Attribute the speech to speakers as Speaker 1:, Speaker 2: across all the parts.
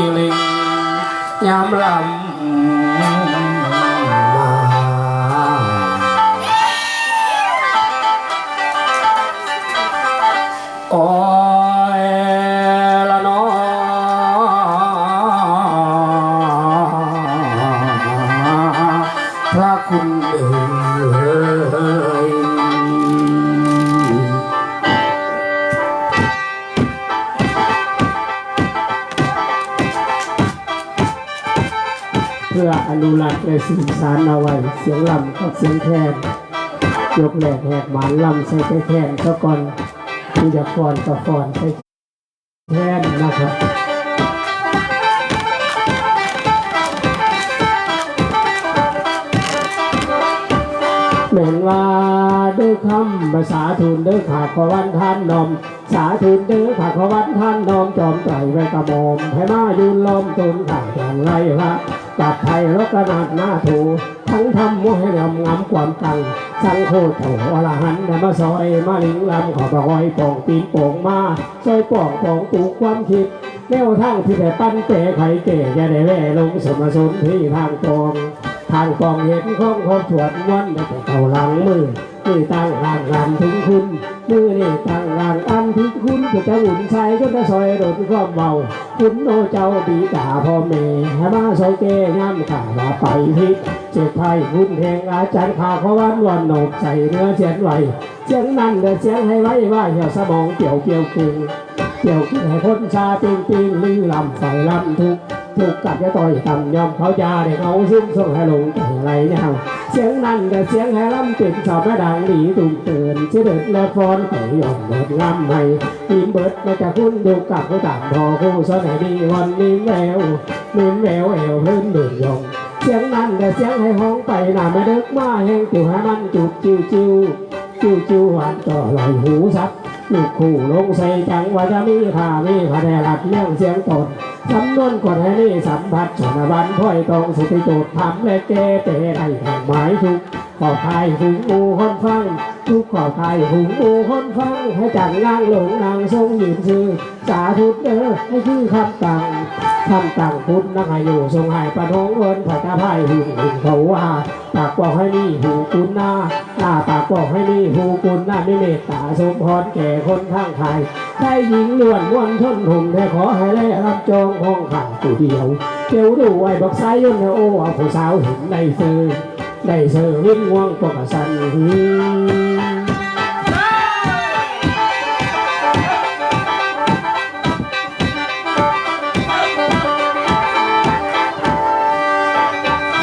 Speaker 1: ีลิงยามลำ พื่อ
Speaker 2: อนุรักษ์และสื่อสารเอาไว้เสียงลำกับเสียงแคนยกแหลกแหกหมานลำใส่ไปแคนซะก่อนที่จะฟอนกับฟอนใส่แคนนะครับเหมือนว่า เด้อคำภาษาทูลเด้อขาดขอวันท่านนม สาทูลเด้อขาดขอวันท่านนมจอมไตรไว้กระมอมให้มายืนล้อมตุนข่ายแข่งไรพระกับไทยรกกระนาดหน้าถูทั้งทำมัวให้งามงามความกังสังโคตรโถอรหันแต่มาซอยมาลิงลำขอบรอยป่องปีนโป่งมาซอยป่องป่องตูความคิดแนวทางที่แต่ปั้นเก๋ไข่เก๋จะได้แว่ลงสมสนที่ทางตรงทางกองเห็นข้องคนสวดมนแต่เก่าหลังมือ นี่ตั้งรางรำถึงคุณมือนี่ตั้งรางอันถึงคุณจะจะหุ่นใช้ก็จะซอยโดดความเบาคุณโนเจ้าปีตาพ่อแม่ให้มาซอยเกย่ำขาว่าไปพิษเจ็บไพ่คุณแหงอาจารย์ข่าวเขาวันวันโหนกใส่เนื้อเสียนไหวเสียงนั่นเดือเสียงให้ไว้ว่าเหี่ยวสมองเกี่ยวเกี่ยวกิงเกี่ยวกินให้คนชาปิงปิงลือลำไฟลำทุก ทุกกัดจะต่อยต่ำยอมเขายาเด็กเอาซุ่มส่งให้ลงแต่ไรเนี่ยเสียงนั่นแต่เสียงให้ลำติดสอบแม่ดังดีตุ่มเตือนเชื่อด็ดและฟอนแต่ยอมเบิดลำให้ทีมเบิร์ดมาจากคุณดูกับผู้ต่างพอคู่สนให้ดีวันนี้แววนิ่มแววเอวเพิ่นเดือดยองเสียงนั่นแต่เสียงให้ห้องไปหน้ามาเด็กมาแห้งติวให้มันจุดจิ้วจิ้วจิ้วจิ้วหวานต่อลอยหูซับ ลูกคู่ลงใส่จังว่าจะมีค่ามีพระแดรัดเรื่องเสียงตนสำนวนกว่าให้นี่สัมผัสชนบันค่อยตรงสุติโจทย์ทำและเกเตได้ทางหมายทุก ขอทายหูอูคนฟัง ทุกขอทายหูอูคนฟัง ให้จังนางหลงนางทรงยืนชื่อสาธุเด้อให้ชื่อคำตังคำตังพุทธนักให้อยู่ทรงให้ประทงเงินผัดกระไพ่หุ่นหุ่นเขาว่าปากบอกให้นี่หูกุนหน้าหน้าปากบอกให้นี่หูกุนหน้าไม่เมตตาสมพรแก่คนข้างไทยได้หญิงล้วนม้วนทนหุ่มแต่ขอให้ได้รับจองห้องข่างตัวเดียวเกี่ยวดูไว้บอกสายยนต์โอ้เอาผู้สาวเห็นได้เซอ ได้เซอร์วิ่งง่วงปกสันหือ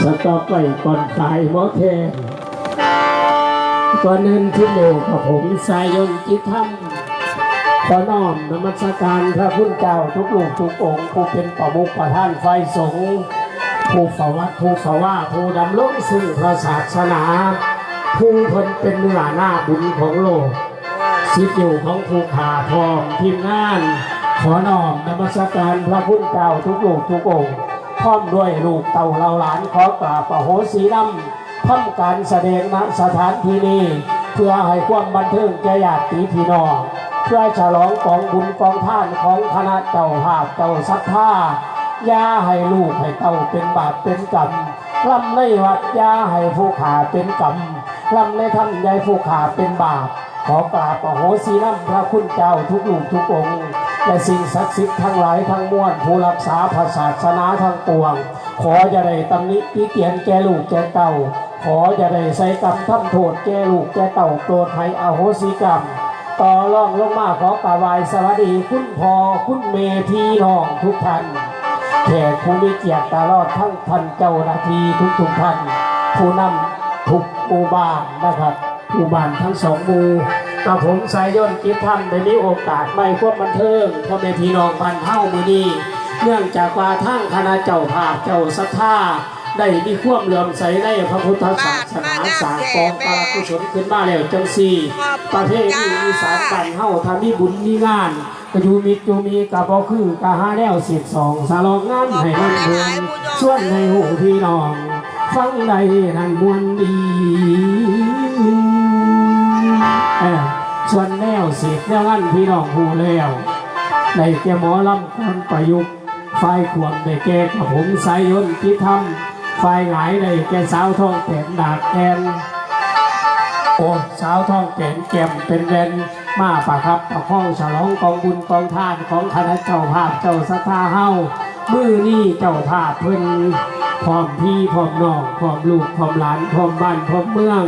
Speaker 2: สต็อกไปก่อนตายหมอแทนก่อนอื่นที่โมกับผมสายยนต์จิตธรรมขอน้อมนมัสการพระพุทธเจ้าทุกลูกทุกองค์ผู้เป็นประมุขประธานไฟสงฆ์ ผู้ฝาวัดผู้ฝาว่าผู้ดำรงซึ่งพระศาสนาผู้คนเป็นเนื้อหน้าบุญของโลกสิทธิอยู่ของผู้ขาพร้อมทีมงาน ขอน้อมนมัสการพระพุทธเจ้าทุกลูกทุกองค์พร้อมด้วยลูกเต่าเราหลานขอกราบประโหสีน้ำทำการแสดงณสถานที่นี้เพื่อให้ความบันเทิงแก่ญาติพี่น้องเพื่อฉลองกองบุญกองท่านของคณะเจ้าภาพเจ้าศรัทธา ยาให้ลูกให้เต้าเป็นบาปเป็นกรรมลำในวัดยาให้ผู้ขาเป็นกรรมลำในท่านยายผู้ขาเป็นบาป ขอกราบอโหสีน้ำพระคุณเจ้าทุกหลูกทุกองค์และสิ่งศักดิ์สิทธิ์ทั้งหลายทั้งมวลผู้รักษาพระศาสนาทั้งปวง ขอจะได้ตำหนิที่เตียนแก่ลูกแก่เต่าขอจะได้ใส่กรรมทำโทษแก่ลูกแก่เต่าโปรดให้อโหสิกรรม ต่อรองลงมาขอกราบไหวายสวัสดีคุณพ่อคุณเมพี่น้องทุกท่าน แขกผู้มีเกียรติตลอดทั้งท่านเจ้าหน้าที่ทุกทุกท่านผู้นำทุกหมู่บ้านนะครับหมู่บ้านทั้งสองหมู่กับผมสายย่นกิจท่านได้มีโอกาสไม่ควบบันเทิงพ่อแม่พี่น้องบ้านเฮ้ามือดีเนื่องจากว่าทั้งคณะเจ้าภาพเจ้าศรัทธา ได้มีความเหลื่อมใสในพระพุทธศาสนาสร้างกองกากุศลขึ้นมาแล้วจังสี่ประเทศที่อีสานบ้านเฮาทำมีบุญมีงานก็อยู่มีจูมีกะบ่คือกะหาแนวสิบสองสารองงานให้มันเพิ่นส่วนให้หูพี่น้อง ฟังใดนั่นมวนดีเออส่วนแนวสิบแนวงานพี่น้องหูแล้วในแก่หมอลำคนประยุกต์ฝ่ายขวมได้แก่กับผมสายยนต์ที่ทำ ฝ่ายหงายได้แกสาวทองแผนดากแอนโอ้สาวท้องแกนแก่มเป็นเรนมาปะครับประข้องฉลองกองบุญกองทานของคณะเจ้าภาพเจ้าสัทธาเฮามือนี่เจ้าภาพเพิ่นพร้อมพี่พร้อมน้องพร้อมลูกพร้อมหลานพร้อมบ้านพร้อมเมือง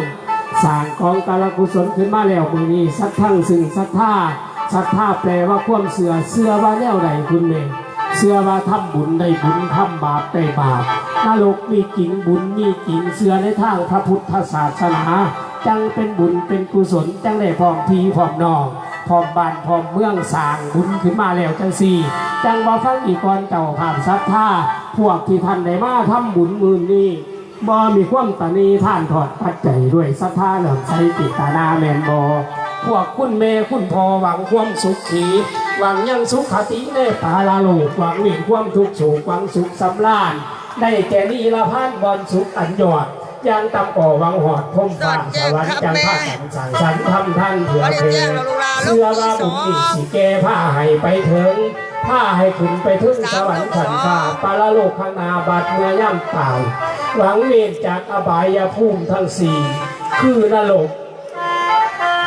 Speaker 2: สร้างกองการกุศลขึ้นมาแล้วมือนี้สักทั้งซึ่งศรัทธาศรัทธาแปลว่าความเสือเสือว่าแนวใดคุณเมย์ เสื้อว่าทำบุญได้บุญทำบาปได้บาปนรกมีจริงบุญมีจริงเสื้อในทางพระพุทธศาสนาจังเป็นบุญเป็นกุศลจังได้พร้อมพีพร้อมนองพร้อมบ้านพร้อมเมืองสร้างบุญขึ้นมาแล้วจังสี่จังว่าฟังอีกก่อนเจ้าภาพศรัทธาพวกที่ท่านได้มาทำบุญมือนี้บ่มีความตนีท่านถอดปัจจัยด้วยศรัทธาเหลื่อมใสติตานาแมนบอพวกคุณแม่คุณพ่อหวังความสุขขี หวังยังสุขติในปาลาโลกหวังหนีความทุกข์โศกหวังสุขสำราญได้แก่นี้ละพันบอนสุขอันยอดยางตำก่อวังหอดพมฟ้าสวรรค์จังผ้าสันสังสรรค์ทำท่านเถื่อเพลเสื้อว่าบุญอีกสีแก่ผ้าให้ไปถึงผ้าให้ขึ้นไปถึงสวรรค์ขันฟ้าปาลโลกข้างหนาบาดเมื่อย่ำตายหวังเมตจากอบายภูมิทั้งสี่คือนรก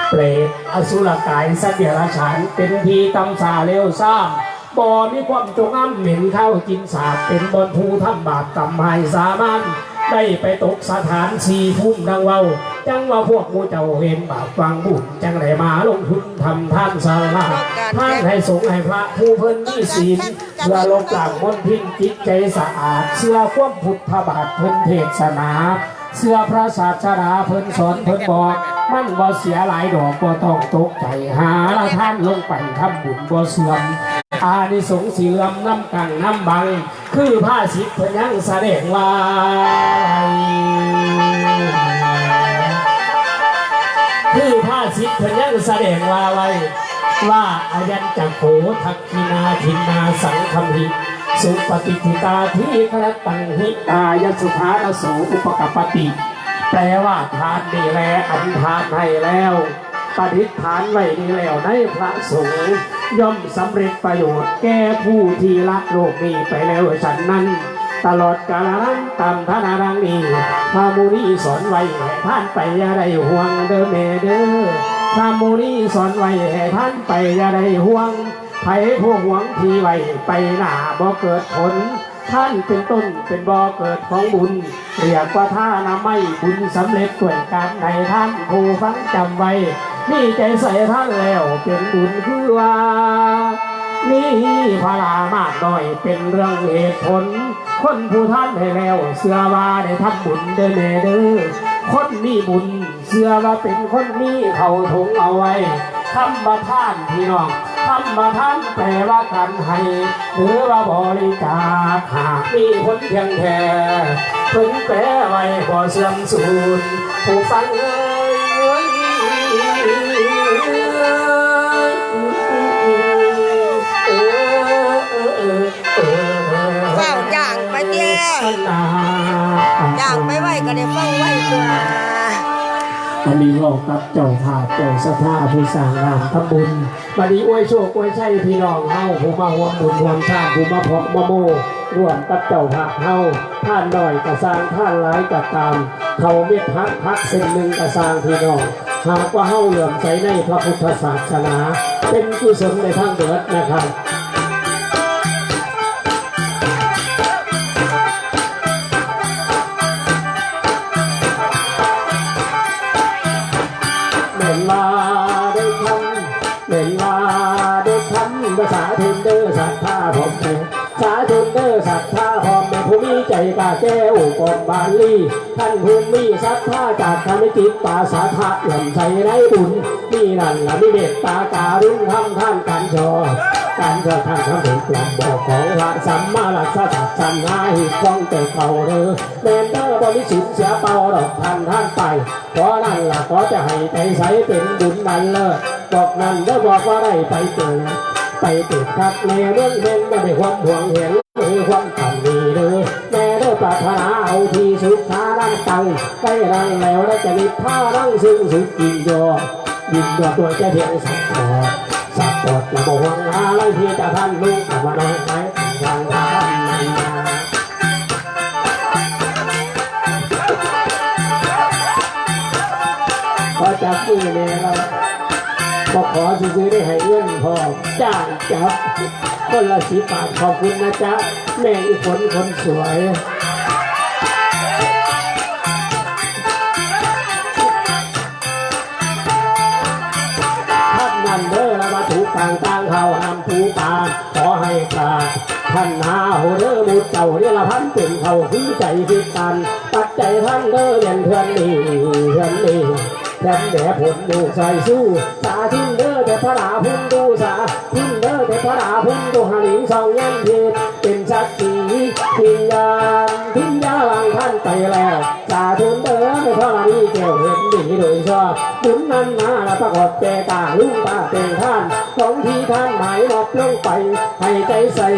Speaker 2: เปรตอสุรกายสัตว์เดรัจฉานเป็นพีตำสาเลวซ้ำบ่ มีความจงอ้ำเหม็นเข้ากินสาบเป็นบนภูทำบาปกรรมหายสามัญได้ไปตกสถานสีพุ่มดังเว้า จังว่าพวกมูเจ้าเห็นบาปฟังบุญจังได้มาลงทุนทำท่านสาราท่านให้สงให้พระผู้เพิ่นมีศีลเพื่อลบล้างมนทินจิตใจสะอาดเชื่อความพุทธบาทเพิ่นเทศนา เสื้อพระศาสดาเพิ่นสอนเพิ่นบอก มันบ่เสียหลายดอกบ่ต้องตกใจหาละท่านลงไปทำบุญบ่เสื่อมอานิสงส์เสื่อมน้ำกังน้ำบัง คือผ้าสิทธิ์เพิ่นยังแสดงไว้คือผ้าสิทธิ์เพิ่นยังแสดงว่าไว้ว่าอายันจักโขทักขินาทินาสังคมหิสุปฏิทิตาทีคระตังหิตายสุภาณโสอุปกปติ แปลว่าทานดีแล้วอันทานให้แล้วปฏิฐานไว้ดีแล้วในพระสงฆ์ย่อมสำเร็จประโยชน์แก่ผู้ที่ละโลกนี้ไปแล้วฉันนั้น ตลอดกาลนั้นตามท่านารังนี้พระมูนีสอนไว้ให้ท่านไปอย่าได้ห่วงเด้อแม่เด้อพระมูนีสอนไว้ให้ท่านไปอย่าได้ห่วงไผผู้หวงที่ไว้ไปหน้าบ่เกิดผล ท่านเป็นต้นเป็นบ่อเกิดของบุญ เรียกว่าท่านาไม่บุญสำเร็จด้วยการในท่านผู้ฟังจำไว้นี่ใจใส่ท่านแล้วเป็นบุญคือว่า นี่พลามากน้อยเป็นเรื่องเหตุผล คนผู้ท่านให้แล้ว เสื้อว่าได้ทำบุญเด้อแม่เด้อคนมีบุญเสื้อว่าเป็นคนมีเขาถุงเอาไว้ ทำมาท่านพี่น้องทำมาท่านแปลว่าการให้หรือว่าบริจาคหากมีผลเพียงแค่เพิ่งแปลไว้พอเสื่อมสูญผู้ฟังเอ้ย
Speaker 3: เฝ้าย่างไปเจ้ย่างไปไหวก็ได้เฝ้าไหวตัว
Speaker 2: อันนี้เรากับเจ้าภาพเจ้าสถาผู้สร้างงามทำบุญบัดนี้อวยโชคอวยชัยพี่น้องเฮาผู้มาห่วมบุญห่วมชาติผู้มาพบมาโมร่วมกับเจ้าภาพเฮาท่านหน่อยกระสร้างท่านหลายกระตามเขาเม็ดพักพักเส้นหนึ่งกระสร้างพี่น้องหากว่าเฮาเหลื่อมใสในพระพุทธศาสนา เป็นกุศลในทางเดินนะครับ ลาเด็กพันภาษาเทนเดอร์สัตว์ผ้าผมเอง สาธุเดอศรัทธาผมแม่ผู้มีใจกาแก้วกองบาลีท่านผู้มีศรัทธาจากธรรมจิตตาสาธาเลื่อมใสในบุญนี่นั่นละมิเมตตาการุณทำท่านการชอการเกิดท่านทำเป็นกลับบอกของพระสัมมาลักษณะสัมมาหิตฟ้องเกิดเก่าเด้อแมนเด้อบริสุทธิ์เสียเป่าดอกท่านท่านไปเพราะนั่นล่ะก็จะให้ใจใสเป็นบุญมันเลิศบอกนั่นเด้อบอกว่าได้ไปเจอ ไปติดกับแม่เรื่องเบนไม่ได้ความห่วงเห็นมีความต่ำดีเด้อแม่เด้อปรารถนาเอาที่สุดท้านั่งตังได้รังแล้วได้จะมีผ้านั่งซึ่งสุดกินยอยินดอกตัวจะเพียงสักพอสักปดละบหวังหาลังที่จะท่านลูกแต่ว่าน้อยไปงทางท่านนาพอจับมือเนี่ยเรา กขอซื้อได้ให้เงินพอจ้างจับคนละสิบบาทขอบคุณนะจ๊ะ แม่อีกคนคนสวย ท่านนันเด้อมาถูกต่างต่างเขานำผูปาขอให้ปลาท่านหาโหเด้อมุดเจ้าเนี่ยละพันเป็นเขาคือใจพิกันตัดใจท่านเด้อเรียนเพื่อนนี่เพื่อนนี่ แทนแด่ผลดูใส่สู้สาทิ้งเด้อแต่พระดาพุ่งดูสาทิ้งเด้อแต่พระดาพุ่งดูหันีสองยันเทศเป็นสักขีพิญญาณพิญญาลังท่านไปแล้วสาธุเด้อในพระนีแก้วเห็นดีโดยชอบบุญนั้นมาละประกดเจตาลุงตาเป็นท่าน ของที่ท่านหมายมอบลงไปให้ใจใส่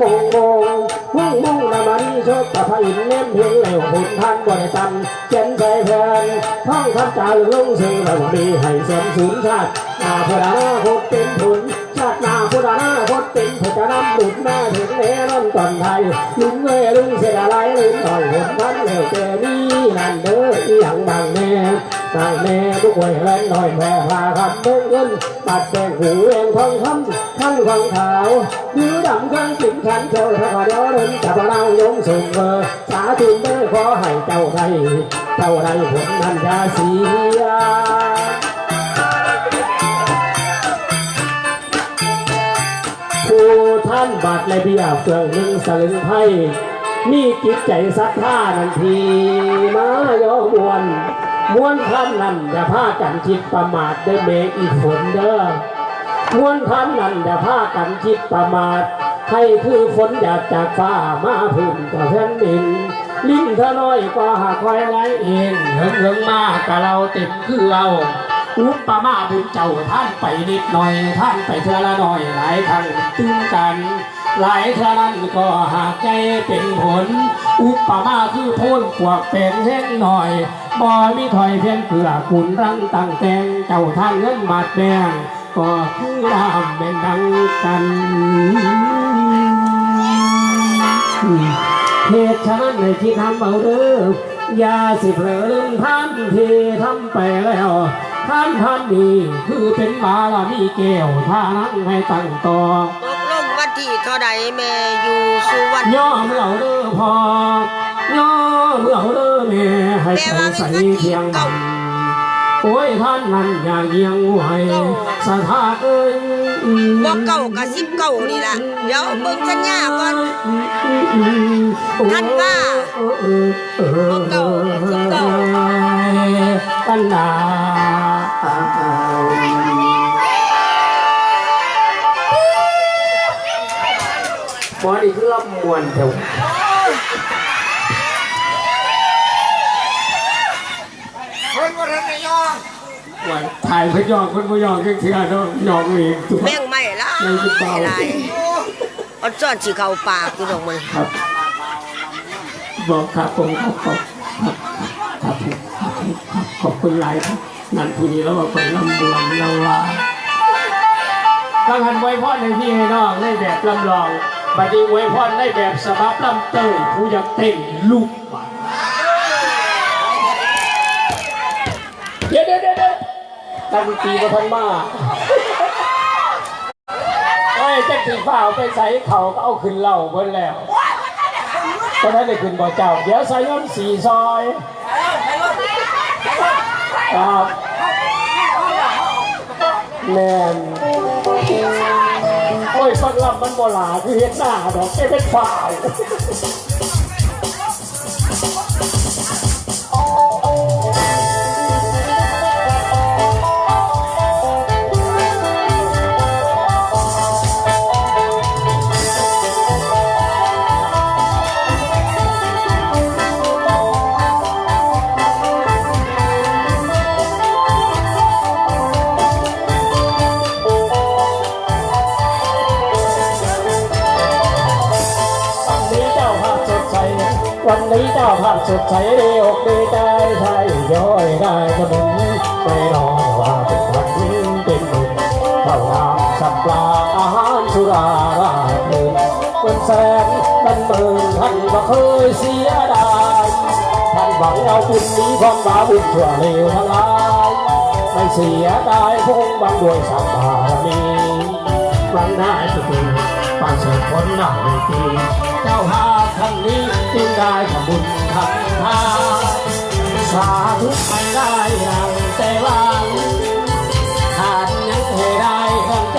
Speaker 2: มงมงมุ่งมุ่งนามานีโชคกับพระอินเน้นเพียงเหลวหุ่นท่านบริตันเขียนใส่แผ่นท่องคำจาลงซึ่งเราดีให้สมสูญชาตินาพุทธานาคตเป็นผลชาตินาพุทธานาคตเป็นผลจะนำบุญมาถึงแน่นอนก่อนไทยลุงเอ้ยลุงเสียอะไรลุงหน่อยหุ่นท่านเหลวเจนี่นั่นเด้ออีหยังบางแน่ บาแน่ทุกวยแรงหน่อยแม่พาคำเบิ่งเงินปัดแกงหูเองทองคำทั้งฟังขาวยื้อดำข้างสิงขันเจ้าถ้าเดี๋ยวเดินจับเรายงส่งเบอสาธุเด้อขอให้เจ้าได้เจ้าได้ผลนั้นจะเสียผู้ท่านบาดในเบียบเฟืองหนึ่งสลึงไพ่มีจิตใจศรัทธานันทีมายอมวน มวนคำนั้นอย่าพากันคิดประมาทได้เมอีฝนเด้อมวนคำนั้นอย่าพากันคิดประมาทให้คือฝนอยากจากฟ้ามาพึ่งกับแผ่นดิน ลิ้นเธอน้อยก็หาคอยไรเองเหิงเหิงมากกับเราเต็มคือเราอุปมาบุญเจ้าท่านไปนิดหน่อย ท่านไปเท่าละหน่อยหลายครั้งตื่นกัน หลายเท่านั้นก็หากใจเป็นผล อุปมาคือพ้นกวกเป็นเช่นหน่อย บ่มีถอยเพียงเกลือกุนรังตั้งแตงเจ้าท่านเงินบาดแดงก็คือรามเป็นดังกันเหตุฉะนั้นในที่ทำเอาเด้อยาสิเผลอลืมท่านที่ทำไปแล้วท่านท่านนี้คือเป็นบารมีแก้วท่านั้นให้ตั้งต่อ
Speaker 3: เท่าใดแม่อยู่สุวรรณ
Speaker 2: ย่อมเหล่าเด้อพอย่อมเหล่าเด้อแม่ให้ใส่ใส่เพียงมันโอ้ยท่านนั้นอย่าเยียงไหวสถาเอ้ย
Speaker 3: บ่เก้ากับสิบเก้านี่ล่ะเดี๋ยวเบิ่งสัญญาก่อนท่านว่า
Speaker 2: บ่เก่าสิบเก้าปัญหา หมอนี่คือรับมวนเถอะ
Speaker 1: คนว่าท่านนายอง
Speaker 2: ว่าถ่ายพยองคนพยองก็คืออะเนาะยองเองถูกไหม
Speaker 3: แม่งไม่ล่ะ
Speaker 2: แม่งคือเปล่า
Speaker 3: หลายอดซ่อนสิเข้าปากอยู่ดอกมัน
Speaker 2: ครับ บอกครับผมครับขอบครับครับครับครับขอบคุณหลายครับนั่นผู้นี้แล้วว่าคนลำบวนเราว่าถ้าหันไว้พ่อในพี่ให้น้องในแบบลำลอง บัดนี้ไว้พ่อในแบบสบับลำเตยผู้อยากเต้นลูกบาศก์เดี๋ยวเดี๋ยวเดี๋ยวเดี๋ยวตั้งตีมาทันมาเอ้ยจักสีฟ้าเอาไปใส่เขาก็เอาขึ้นเหล่าเบิ้แล้วก็ท่านได้ขึ้นบ่อเจ้า เดี๋ยวใส่ย้อนสีซอยครับแน่น ฟังลำมันบ่หลาคือเห็นหน้าดอกแค่เป็นฝ่าย วันนี้เจ้าภาพสดใสดีอกดีใจใช่ย้อยได้ขนมไม่รอว่าเป็นวันนี้เป็นบุญข้าวน้ำสับปลาอาหารสุราราเพลินเงินใสนเป็นหมื่นท่านก็เคยเสียดายท่านหวังเอาบุญนี้ความบาบุญชั่วเลวทั้งหลายไม่เสียดายพงบางด้วยสัมบารมีหวังได้สติปานเสริฐผลหน้าเวทีเจ้าหา รั้งนี้จึงได้ทำบุญทำทานสาธุไม่ได้ดังแต่หวังหากยังให้ได้ข้งใจ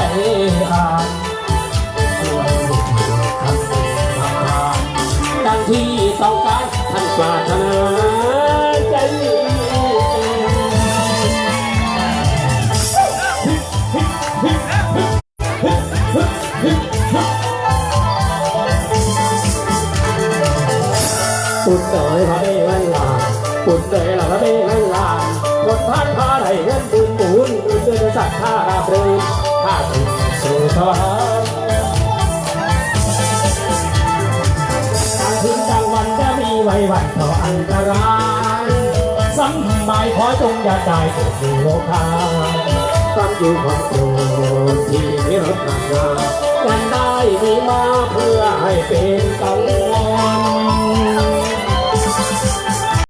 Speaker 2: านปุ่นเตยละพระเบงันลานหมดพันพาได้เงินบุญบุญบุญด้วยสัตว์ข้าราบรื่นข้าถึงสู่สวรรค์กลางคืนกลางวันจะมีไว้วันต่ออันตรายสัมหมายขอจงอย่าได้เกิดมีโลกาความอยู่ความโกรธที่นิรถนาเงินได้มีมาเพื่อให้เป็นกังว